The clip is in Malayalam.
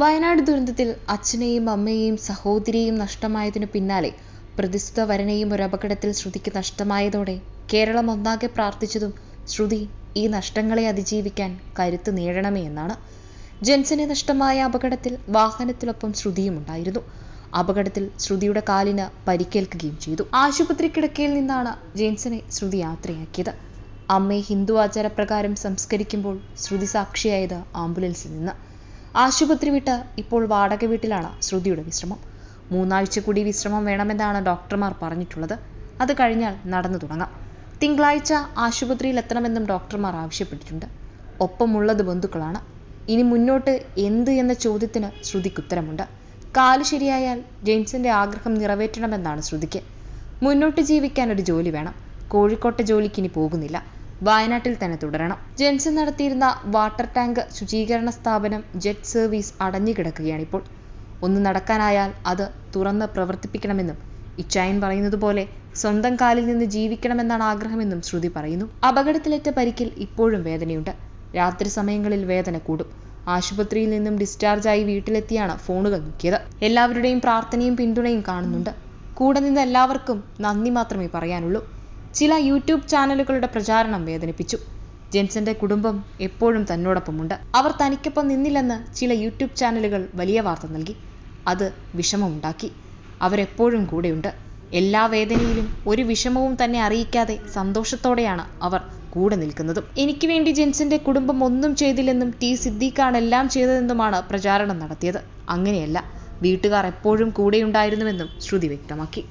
വയനാട് ദുരന്തത്തിൽ അച്ഛനെയും അമ്മയെയും സഹോദരിയെയും നഷ്ടമായതിനു പിന്നാലെ പ്രതിസ്ഥ വരനെയും ഒരു അപകടത്തിൽ ശ്രുതിക്ക് നഷ്ടമായതോടെ കേരളം ഒന്നാകെ പ്രാർത്ഥിച്ചതും ശ്രുതി ഈ നഷ്ടങ്ങളെ അതിജീവിക്കാൻ കരുത്ത് നേടണമേ എന്നാണ്. ജെൻസനെ നഷ്ടമായ അപകടത്തിൽ വാഹനത്തിലൊപ്പം ശ്രുതിയും ഉണ്ടായിരുന്നു. അപകടത്തിൽ ശ്രുതിയുടെ കാലിന് പരിക്കേൽക്കുകയും ചെയ്തു. ആശുപത്രി കിടക്കയിൽ നിന്നാണ് ജെൻസനെ ശ്രുതി യാത്രയാക്കിയത്. അമ്മയെ ഹിന്ദു ആചാരപ്രകാരം സംസ്കരിക്കുമ്പോൾ ശ്രുതി സാക്ഷിയായത് ആംബുലൻസിൽ നിന്ന്. ആശുപത്രി വിട്ട് ഇപ്പോൾ വാടക വീട്ടിലാണ് ശ്രുതിയുടെ വിശ്രമം. മൂന്നാഴ്ച കൂടി വിശ്രമം വേണമെന്നാണ് ഡോക്ടർമാർ പറഞ്ഞിട്ടുള്ളത്. അത് കഴിഞ്ഞാൽ നടന്നു തുടങ്ങാം. തിങ്കളാഴ്ച ആശുപത്രിയിൽ എത്തണമെന്നും ഡോക്ടർമാർ ആവശ്യപ്പെട്ടിട്ടുണ്ട്. ഒപ്പമുള്ളത് ബന്ധുക്കളാണ്. ഇനി മുന്നോട്ട് എന്ത് എന്ന ചോദ്യത്തിന് ശ്രുതിക്ക് ഉത്തരമുണ്ട്. കാൽ ശരിയായാൽ ജെയിംസിന്റെ ആഗ്രഹം നിറവേറ്റണമെന്നാണ് ശ്രുതിക്ക്. മുന്നോട്ട് ജീവിക്കാൻ ഒരു ജോലി വേണം. കോഴിക്കോട്ടെ ജോലിക്ക് ഇനി പോകുന്നില്ല. വയനാട്ടിൽ തന്നെ തുടരണം. ജെൻസൺ നടത്തിയിരുന്ന വാട്ടർ ടാങ്ക് ശുചീകരണ സ്ഥാപനം ജെറ്റ് സർവീസ് അടഞ്ഞുകിടക്കുകയാണിപ്പോൾ. ഒന്ന് നടക്കാനായാൽ അത് തുറന്ന് പ്രവർത്തിപ്പിക്കണമെന്നും ഇച്ചായൻ പറയുന്നത് പോലെ സ്വന്തം കാലിൽ നിന്ന് ജീവിക്കണമെന്നാണ് ആഗ്രഹമെന്നും ശ്രുതി പറയുന്നു. അപകടത്തിലേറ്റ പരിക്കിൽ ഇപ്പോഴും വേദനയുണ്ട്. രാത്രി സമയങ്ങളിൽ വേദന കൂടും. ആശുപത്രിയിൽ നിന്നും ഡിസ്ചാർജായി വീട്ടിലെത്തിയാണ് ഫോണുകൾ നോക്കിയത് എല്ലാവരുടെയും പ്രാർത്ഥനയും പിന്തുണയും കാണുന്നുണ്ട്. കൂടെ നിന്ന് എല്ലാവർക്കും നന്ദി മാത്രമേ പറയാനുള്ളൂ. ചില യൂട്യൂബ് ചാനലുകളുടെ പ്രചാരണം വേദനിപ്പിച്ചു. ജെൻസന്റെ കുടുംബം എപ്പോഴും തന്നോടൊപ്പമുണ്ട്. അവർ തനിക്കൊപ്പം നിന്നില്ലെന്ന് ചില യൂട്യൂബ് ചാനലുകൾ വലിയ വാർത്ത നൽകി. അത് വിഷമമുണ്ടാക്കി. അവരെപ്പോഴും കൂടെയുണ്ട്. എല്ലാ വേദനയിലും ഒരു വിഷമവും തന്നെ അറിയിക്കാതെ സന്തോഷത്തോടെയാണ് അവർ കൂടെ നിൽക്കുന്നതും. എനിക്ക് വേണ്ടി ജെൻസന്റെ കുടുംബം ഒന്നും ചെയ്തില്ലെന്നും ടി. സിദ്ദീഖാണ് എല്ലാം ചെയ്തതെന്നുമാണ് പ്രചാരണം നടത്തിയത്. അങ്ങനെയല്ല. വീട്ടുകാർ എപ്പോഴും കൂടെയുണ്ടായിരുന്നുവെന്നും ശ്രുതി വ്യക്തമാക്കി.